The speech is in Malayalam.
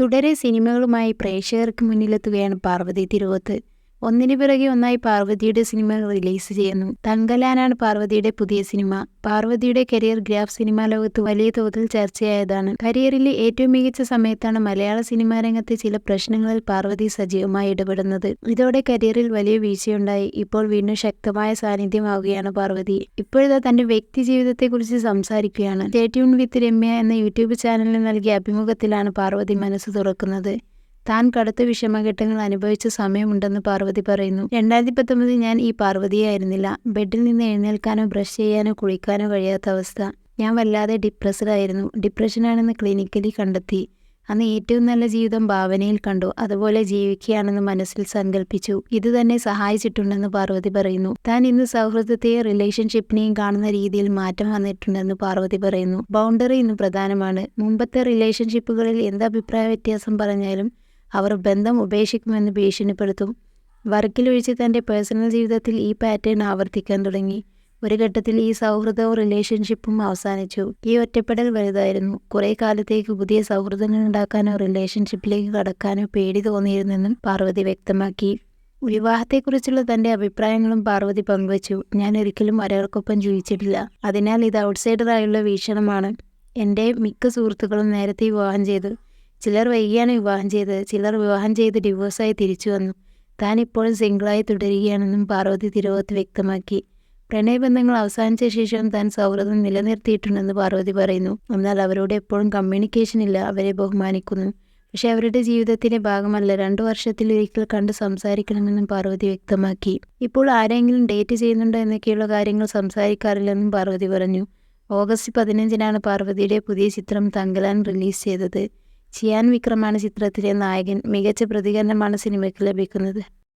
തുടരെ സിനിമകളുമായി പ്രേക്ഷകർക്ക് മുന്നിലെത്തുകയാണ് പാർവതി തിരുവോത്ത്. ഒന്നിനു പിറകെ ഒന്നായി പാർവതിയുടെ സിനിമ റിലീസ് ചെയ്യുന്നു. തങ്കലാനാണ് പാർവതിയുടെ പുതിയ സിനിമ. പാർവതിയുടെ കരിയർ ഗ്രാഫ് സിനിമാ ലോകത്ത് വലിയ തോതിൽ ചർച്ചയായതാണ്. കരിയറിലെ ഏറ്റവും മികച്ച സമയത്താണ് മലയാള സിനിമാ രംഗത്തെ ചില പ്രശ്നങ്ങളിൽ പാർവതി സജീവമായി ഇടപെടുന്നത്. ഇതോടെ കരിയറിൽ വലിയ വീഴ്ചയുണ്ടായി. ഇപ്പോൾ വീണ്ടും ശക്തമായ സാന്നിധ്യമാവുകയാണ് പാർവതി. ഇപ്പോഴത്തെ തന്റെ വ്യക്തി ജീവിതത്തെക്കുറിച്ച് സംസാരിക്കുകയാണ്. സ്റ്റേറ്റ്യൂൺ വിത്ത് രമ്യ എന്ന യൂട്യൂബ് ചാനലിന് നൽകിയ അഭിമുഖത്തിലാണ് പാർവതി മനസ്സ് തുറക്കുന്നത്. താൻ കടുത്ത വിഷമഘട്ടങ്ങൾ അനുഭവിച്ച സമയമുണ്ടെന്ന് പാർവതി പറയുന്നു. രണ്ടായിരത്തി പത്തൊമ്പതിൽ ഞാൻ ഈ പാർവതിയായിരുന്നില്ല. ബെഡിൽ നിന്ന് എഴുന്നേൽക്കാനോ ബ്രഷ് ചെയ്യാനോ കുളിക്കാനോ കഴിയാത്ത അവസ്ഥ. ഞാൻ വല്ലാതെ ഡിപ്രസ്ഡായിരുന്നു ഡിപ്രഷനാണെന്ന് ക്ലിനിക്കലി കണ്ടെത്തി. അന്ന് ഏറ്റവും നല്ല ജീവിതം ഭാവനയിൽ കണ്ടു. അതുപോലെ ജീവിക്കുകയാണെന്ന് മനസ്സിൽ സങ്കല്പിച്ചു ഇത് തന്നെ സഹായിച്ചിട്ടുണ്ടെന്ന് പാർവതി പറയുന്നു. താൻ ഇന്ന് സൗഹൃദത്തെയും റിലേഷൻഷിപ്പിനെയും കാണുന്ന രീതിയിൽ മാറ്റം വന്നിട്ടുണ്ടെന്ന് പാർവതി പറയുന്നു. ബൗണ്ടറി ഇന്ന് പ്രധാനമാണ്. മുമ്പത്തെ റിലേഷൻഷിപ്പുകളിൽ എന്ത് അഭിപ്രായ വ്യത്യാസം പറഞ്ഞാലും അവർ ബന്ധം ഉപേക്ഷിക്കുമെന്ന് ഭീഷണിപ്പെടുത്തും. വർക്കിലൊഴിച്ച് തന്റെ പേഴ്സണൽ ജീവിതത്തിൽ ഈ പാറ്റേൺ ആവർത്തിക്കാൻ തുടങ്ങി. ഒരു ഘട്ടത്തിൽ ഈ സൗഹൃദവും റിലേഷൻഷിപ്പും അവസാനിച്ചു. ഈ ഒറ്റപ്പെടൽ വലുതായിരുന്നു. കുറേ കാലത്തേക്ക് പുതിയ സൗഹൃദങ്ങൾ ഉണ്ടാക്കാനോ റിലേഷൻഷിപ്പിലേക്ക് കടക്കാനോ പേടി തോന്നിയിരുന്നെന്നും പാർവതി വ്യക്തമാക്കി. വിവാഹത്തെക്കുറിച്ചുള്ള തന്റെ അഭിപ്രായങ്ങളും പാർവതി പങ്കുവച്ചു. ഞാൻ ഒരിക്കലും ഒരാൾക്കൊപ്പം ജീവിച്ചിട്ടില്ല. അതിനാൽ ഇത് ഔട്ട്സൈഡറായുള്ള വീക്ഷണമാണ്. എന്റെ മിക്ക സുഹൃത്തുക്കളും നേരത്തെ വിവാഹം ചെയ്തു. ചിലർ വൈകിയാണ് വിവാഹം ചെയ്തത്. ചിലർ വിവാഹം ചെയ്ത് ഡിവോഴ്സായി തിരിച്ചു വന്നു. താൻ ഇപ്പോഴും സിംഗിളായി തുടരുകയാണെന്നും പാർവതി തിരുവോത്ത് വ്യക്തമാക്കി. പ്രണയബന്ധങ്ങൾ അവസാനിച്ച ശേഷം താൻ സൗഹൃദം നിലനിർത്തിയിട്ടുണ്ടെന്ന് പാർവതി പറയുന്നു. എന്നാൽ അവരോട് എപ്പോഴും കമ്മ്യൂണിക്കേഷൻ ഇല്ല. അവരെ ബഹുമാനിക്കുന്നു. പക്ഷെ അവരുടെ ജീവിതത്തിന്റെ ഭാഗമല്ല. രണ്ടു വർഷത്തിൽ ഒരിക്കൽ കണ്ട് സംസാരിക്കണമെന്നും പാർവതി വ്യക്തമാക്കി. ഇപ്പോൾ ആരെങ്കിലും ഡേറ്റ് ചെയ്യുന്നുണ്ടോ എന്നൊക്കെയുള്ള കാര്യങ്ങൾ സംസാരിക്കാറില്ലെന്നും പാർവതി പറഞ്ഞു. ഓഗസ്റ്റ് പതിനഞ്ചിനാണ് പാർവതിയുടെ പുതിയ ചിത്രം തങ്കലാൻ റിലീസ് ചെയ്തത്. ചിയാൻ വിക്രമാണ് ചിത്രത്തിലെ നായകൻ മികച്ച പ്രതികരണമാണ് സിനിമയ്ക്ക് ലഭിക്കുന്നത്.